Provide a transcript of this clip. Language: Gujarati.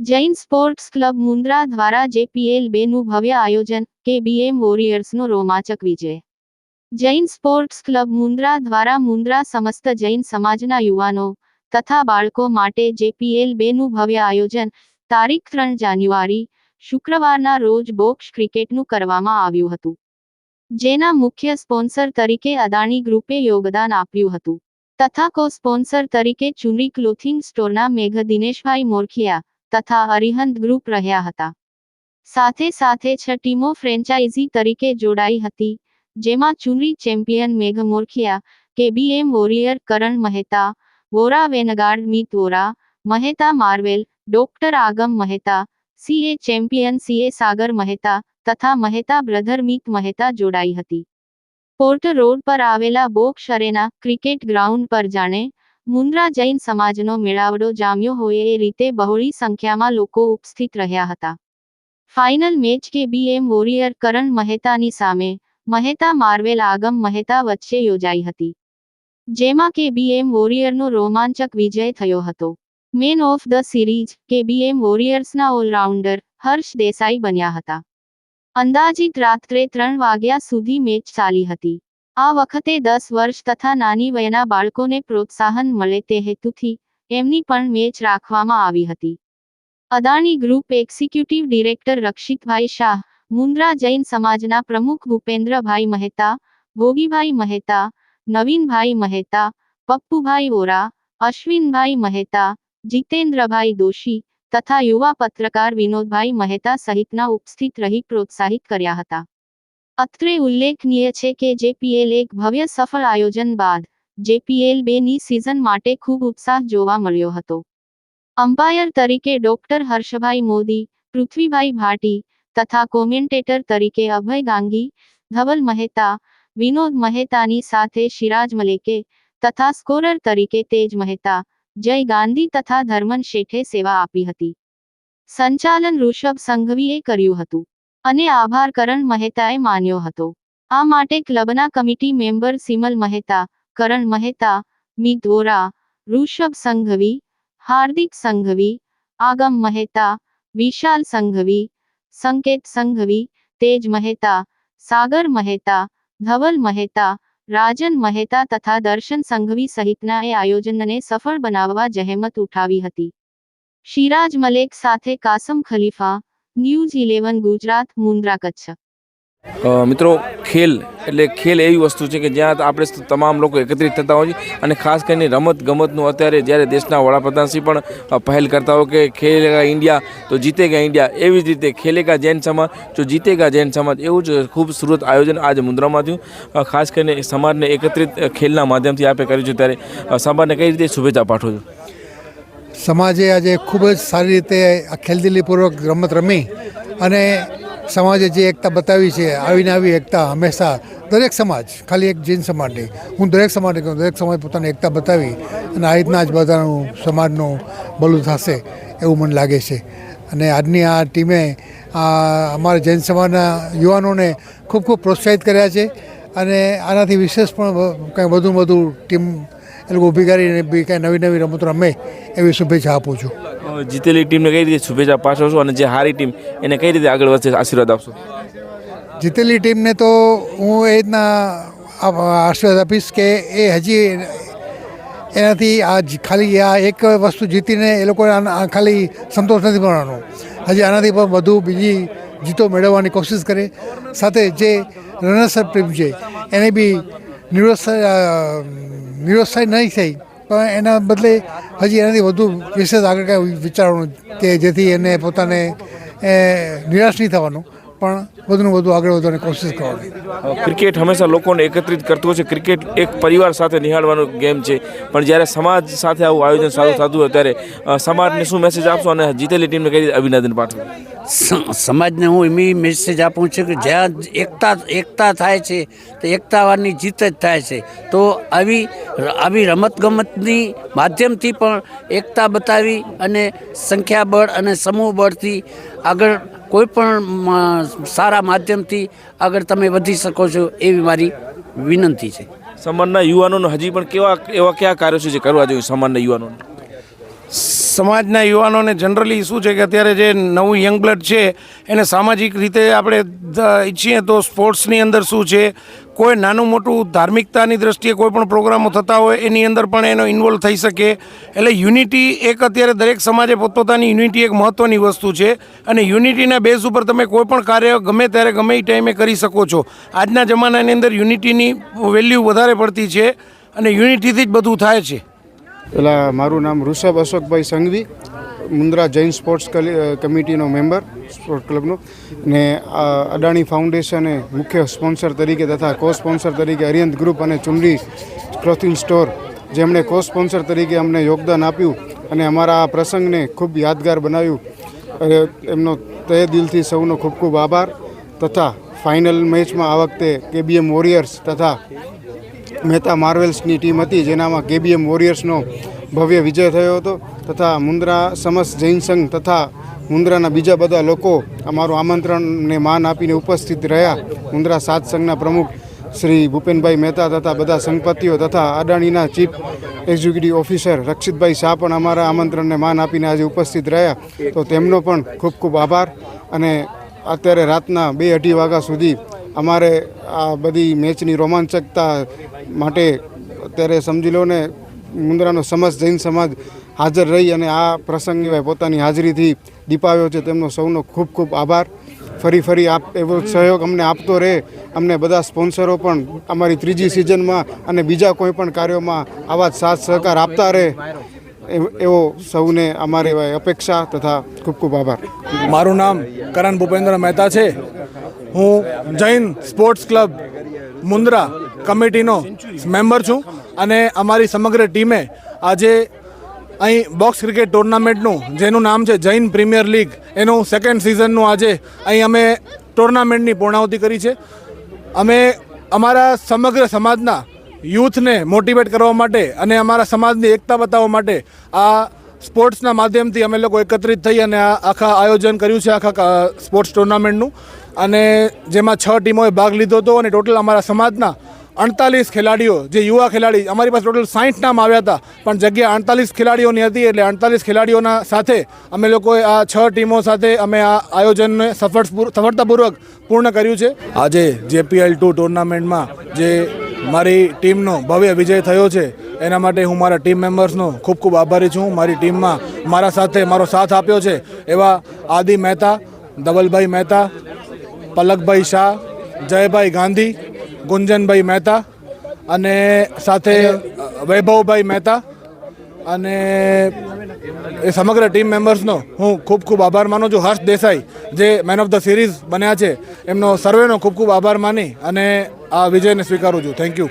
જૈન સ્પોર્ટ્સ ક્લબ મુન્દ્રા દ્વારા જેપીએલ બે નું ભવ્ય આયોજન કેબીએમ વોરિયર્સનો રોમાંચક વિજય. જૈન સ્પોર્ટ્સ ક્લબ મુન્દ્રા દ્વારા મુન્દ્રા સમસ્ત જૈન સમાજના યુવાનો તથા બાળકો માટે જેપીએલ બે નું ભવ્ય આયોજન તારીખ ત્રણ જાન્યુઆરી, શુક્રવારના રોજ બોક્સ ક્રિકેટનું કરવામાં આવ્યું હતું. જેના મુખ્ય સ્પોન્સર તરીકે અદાણી ગ્રુપે યોગદાન આપ્યું હતું. તથા કો સ્પોન્સર તરીકે ચુનરી ક્લોથિંગ સ્ટોરના મેઘ દિનેશભાઈ મોરખિયા તથા હરિહંત ગ્રુપ રહ્યા હતા. સાથે સાથે છ ટીમો ફ્રેન્ચાઇઝી તરીકે જોડાઈ હતી, જેમાં Chunari champion Megh Morkhiya KBM warrior Karan Mehta, Vora vanguard Meet Vora, Mehta marvel, doctor Agam Mehta, CA champion CA Sagar Mehta તથા મહેતા બ્રધર મીત મહેતા જોડાઈ હતી. પોર્ટ રોડ પર આવેલા બોક અરેના ક્રિકેટ ગ્રાઉન્ડ પર જાણે મુન્દ્રા જૈન સમાજનો મેળાવડો જામ્યો હોય એ રીતે બહોળી સંખ્યામાં લોકો ઉપસ્થિત રહ્યા હતા. Final match K BM warrior Karan મહેતાની સામે મહેતા માર્વેલ આગમ મહેતા વચ્ચે યોજાઈ હતી. જેમાં કે બીએમ વોરિયરનો રોમાંચક વિજય થયો હતો. Man of the series K BM વોરિયર્સના allrounder Harsh Desai બન્યા હતા. અંદાજિત રાત્રે ત્રણ વાગ્યા સુધી મેચ ચાલી હતી. આ વખતે દસ વર્ષ તથા નાની વયના બાળકોને પ્રોત્સાહન મળે તે હેતુથી એમની પણ મેચ રાખવામાં આવી હતી. Adani group executive director Rakshitbhai Shah, Mundra Jain સમાજના પ્રમુખ ભૂપેન્દ્રભાઈ મહેતા, ભોગીભાઈ મહેતા, નવીનભાઈ મહેતા, પપ્પુભાઈ ઓરા અશ્વિનભાઈ મહેતા, જીતેન્દ્રભાઈ દોશી તથા યુવા પત્રકાર વિનોદભાઈ મહેતા સહિતના ઉપસ્થિત રહી પ્રોત્સાહિત કર્યા હતા. અત્રે ઉલ્લેખનીય છે કે જેપીએલ એક ભવ્ય સફળ આયોજન બાદ જેપીએલ બે ની સિઝન માટે ખૂબ ઉત્સાહ જોવા મળ્યો હતો. અમ્પાયર તરીકે ડોક્ટર હર્ષભાઈ મોદી, પૃથ્વીભાઈ ભાટી તથા કોમેન્ટેટર તરીકે અભય ગાંગી, ધવલ મહેતા, વિનોદ મહેતાની સાથે શિરાજ મલેકે તથા સ્કોરર તરીકે તેજ મહેતા જય ગાંધી તથા ધર્મન શેઠે સેવા આપી હતી. સંચાલન ઋષભ સંઘવીએ કર્યું હતું અને આભાર કરણ મહેતાએ માન્યો હતો. આ માટે ક્લબના કમિટી મેમ્બર સિમલ મહેતા, કરણ મહેતા વોરા ઋષભ સંઘવી, હાર્દિક સંઘવી, આગમ મહેતા, વિશાલ સંઘવી, સંકેત સંઘવી, તેજ મહેતા, સાગર મહેતા, ધવલ મહેતા રાજન મહેતા તથા દર્શન સંઘવી સહિતના એ આયોજનને સફળ બનાવવા જહેમત ઉઠાવી હતી. શિરાજ મલેક સાથે કાસમ ખલીફા, ન્યૂઝ ઇલેવન, ગુજરાત, મુન્દ્રા, કચ્છ. મિત્રો, ખેલ એટલે ખેલ એવી વસ્તુ છે કે જ્યાં આપણે તમામ લોકો એકત્રિત થતા હોય છે અને ખાસ કરીને રમત ગમતનું અત્યારે જ્યારે દેશના વડાપ્રધાનશ્રી પણ પહેલ કરતા હોય કે ખેલેગા ઇન્ડિયા તો જીતેગા ઇન્ડિયા એવી જ રીતે ખેલેગા જૈન સમાજ જો જીતેગા જૈન સમાજ એવું જ ખૂબસૂરત આયોજન આજે મુન્દ્રામાં થયું. ખાસ કરીને સમાજને એકત્રિત ખેલના માધ્યમથી આપે કર્યું છે ત્યારે સમાજને કઈ રીતે શુભેચ્છા પાઠવું છું? સમાજે આજે ખૂબ જ સારી રીતે ખેલદિલીપૂર્વક રમત રમી અને સમાજે જે એકતા બતાવી છે, આવીને આવી એકતા હંમેશા દરેક સમાજ, ખાલી એક જૈન સમાજ નહીં. હું દરેક સમાજને કહું દરેક સમાજ પોતાની એકતા બતાવી અને આ રીતના જ બધાનું સમાજનું ભલું થશે એવું મને લાગે છે. અને આજની આ ટીમે આ અમારા જૈન સમાજના યુવાનોને ખૂબ ખૂબ પ્રોત્સાહિત કર્યા છે અને આનાથી વિશેષ પણ કંઈ વધુ વધુ ટીમ એ લોકો ઊભી કરીને બી કાંઈ નવી નવી રમતો રમે એવી શુભેચ્છા આપું છું. જીતેલી ટીમને કઈ રીતે શુભેચ્છા પાછો છો અને જે હારી ટીમ એને કઈ રીતે આગળ વધશે આશીર્વાદ આપશો? જીતેલી ટીમને તો હું એ રીતના આશીર્વાદ આપીશ કે એ હજી એનાથી આ ખાલી આ એક વસ્તુ જીતીને એ લોકોને આ ખાલી સંતોષ નથી મળવાનો. હજી આનાથી પણ વધુ બીજી જીતો મેળવવાની કોશિશ કરે. સાથે જે રનર્સઅપ ટીમ છે એને બી નિરોત્સાહ નિરોત્સાહ નહીં થઈ, પણ એના બદલે હજી એનાથી વધુ વિશેષ આગળ કાંઈ વિચારવાનું કે જેથી એને પોતાને નિરાશ નહીં થવાનું. પણ વધુને વધુ આગળ વધવાની કોશિશ કરવાની. ક્રિકેટ હંમેશા લોકોને એકત્રિત કરતું હોય છે. ક્રિકેટ એક પરિવાર સાથે નિહાળવાનો ગેમ છે. પણ જ્યારે સમાજ સાથે આવું આયોજન સારું થતું હોય ત્યારે સમાજને શું મેસેજ આપશો અને જીતેલી ટીમને કઈ રીતે અભિનંદન પાઠવો? સ- સમાજને હું એમ મેસેજ આપું છું કે જ્યાં એકતા એકતા થાય છે તો એકતાવાની જીત જ થાય છે. તો આવી આવી રમતગમતની માધ્યમથી પણ એકતા બતાવી અને સંખ્યાબળ અને સમૂહ બળથી આગળ કોઈ પણ સારા માધ્યમથી આગળ તમે વધી શકો છો એવી મારી વિનંતી છે. સમાજના યુવાનોને હજી પણ કેવા, એવા કયા કાર્યો છે જે કરવા જોઈએ સમાજના યુવાનોને? સમાજના યુવાનોને જનરલી શું છે કે અત્યારે જે નવું યંગ બ્લડ છે, એને સામાજિક રીતે આપણે ઈચ્છીએ તો સ્પોર્ટ્સની અંદર શું છે, કોઈ નાનું મોટું ધાર્મિકતાની દ્રષ્ટિએ કોઈ પણ પ્રોગ્રામો થતા હોય, એની અંદર પણ એનો ઇન્વોલ્વ થઈ શકે. એટલે યુનિટી એક અત્યારે દરેક સમાજે પોતપોતાની યુનિટી એક મહત્ત્વની વસ્તુ છે. અને યુનિટીના બેઝ ઉપર તમે કોઈ પણ કાર્ય ગમે ત્યારે ગમે એ ટાઈમે કરી શકો છો. આજના જમાનાની અંદર યુનિટીની વેલ્યુ વધારે પડતી છે અને યુનિટીથી જ બધું થાય છે. પેલા મારું નામ ઋષભ અશોકભાઈ સંઘવી, મુન્દ્રા જૈન સ્પોર્ટ્સ કમિટીનો મેમ્બર સ્પોર્ટ ક્લબનો. ને અદાણી ફાઉન્ડેશને મુખ્ય સ્પોન્સર તરીકે તથા કો સ્પોન્સર તરીકે અરિયંત ગ્રુપ અને ચુંડી ક્લોથિંગ સ્ટોર, જેમણે કો સ્પોન્સર તરીકે અમને યોગદાન આપ્યું અને અમારા આ પ્રસંગને ખૂબ યાદગાર બનાવ્યું. એમનો તહે દિલથી સૌનો ખૂબ ખૂબ આભાર તથા ફાઇનલ મેચમાં આ વખતે કેબીએમ વોરિયર્સ તથા મહેતા માર્વેલ્સની ટીમ હતી, જેનામાં કેબીએમ વોરિયર્સનો ભવ્ય વિજય થયો હતો તથા મુન્દ્રા સમસ જૈન સંઘ તથા મુન્દ્રાના બીજા બધા લોકો અમારું આમંત્રણને માન આપીને ઉપસ્થિત રહ્યા. મુન્દ્રા સાત સંઘના પ્રમુખ શ્રી ભૂપેનભાઈ મહેતા તથા બધા સંપત્તિઓ તથા અદાણીના chief executive officer Rakshitbhai Shah પણ અમારા આમંત્રણને માન આપીને આજે ઉપસ્થિત રહ્યા. તો તેમનો પણ ખૂબ ખૂબ આભાર અને અત્યારે રાતના બે અઢી વાગ્યા સુધી અમારે આ બધી મેચની રોમાંચકતા માટે અત્યારે સમજી લો ને મુન્દ્રાનો સમસ્ત જૈન સમાજ હાજર રહી અને આ પ્રસંગે પોતાની હાજરીથી દીપાવ્યો છે. તેમનો સૌનો ખૂબ ખૂબ આભાર. ફરી ફરી આપ એવો સહયોગ અમને આપતો રહે. અમને બધા સ્પોન્સરો પણ અમારી ત્રીજી સિઝનમાં અને બીજા કોઈ પણ કાર્યોમાં આવા જ સાથ સહકાર આપતા રહે એવો સૌને અમારી અપેક્ષા તથા ખૂબ ખૂબ આભાર. મારું નામ કરણ ભૂપેન્દ્ર મહેતા છે. હું જૈન સ્પોર્ટ્સ ક્લબ મુન્દ્રા કમિટીનો મેમ્બર છું અને અમારી સમગ્ર ટીમે આજે અહીં બોક્સ ક્રિકેટ ટુર્નામેન્ટનું, જેનું નામ છે જૈન પ્રીમિયર લીગ, એનું સેકન્ડ સિઝનનું આજે અહીં અમે ટુર્નામેન્ટની પૂર્ણાહુતિ કરી છે. અમે અમારા સમગ્ર સમાજના યુથને મોટિવેટ કરવા માટે અને અમારા સમાજની એકતા બતાવવા માટે આ સ્પોર્ટ્સના માધ્યમથી અમે લોકો એકત્રિત થઈ અને આ આખા આયોજન કર્યું છે, આખા સ્પોર્ટ્સ ટુર્નામેન્ટનું. અને જેમાં છ ટીમોએ ભાગ લીધો હતો અને ટોટલ અમારા સમાજના અડતાલીસ ખેલાડીઓ, જે યુવા ખેલાડી, અમારી પાસે ટોટલ સાઠ નામ આવ્યા હતા, પણ જગ્યા અડતાલીસ ખેલાડીઓની હતી એટલે અડતાલીસ ખેલાડીઓના સાથે અમે લોકોએ આ છ ટીમો સાથે અમે આ આયોજનને સફળ સફળતાપૂર્વક પૂર્ણ કર્યું છે. આજે જેપીએલ ટુ ટુર્નામેન્ટમાં જે મારી ટીમનો ભવ્ય વિજય થયો છે, એના માટે હું મારા ટીમ મેમ્બર્સનો ખૂબ ખૂબ આભારી છું. મારી ટીમમાં મારા સાથે મારો સાથ આપ્યો છે એવા આદિ મહેતા, ધવલભાઈ મહેતા પલકભાઈ શાહ, જયભાઈ ગાંધી, ગુંજનભાઈ મહેતા અને સાથે વૈભવભાઈ મહેતા અને એ સમગ્ર ટીમ મેમ્બર્સનો હું ખૂબ ખૂબ આભાર માનું છું. હર્ષ દેસાઈ, જે મેન ઓફ ધ સિરીઝ બન્યા છે, એમનો સર્વેનો ખૂબ ખૂબ આભાર માની અને આ વિજયને સ્વીકારું છું. Thank you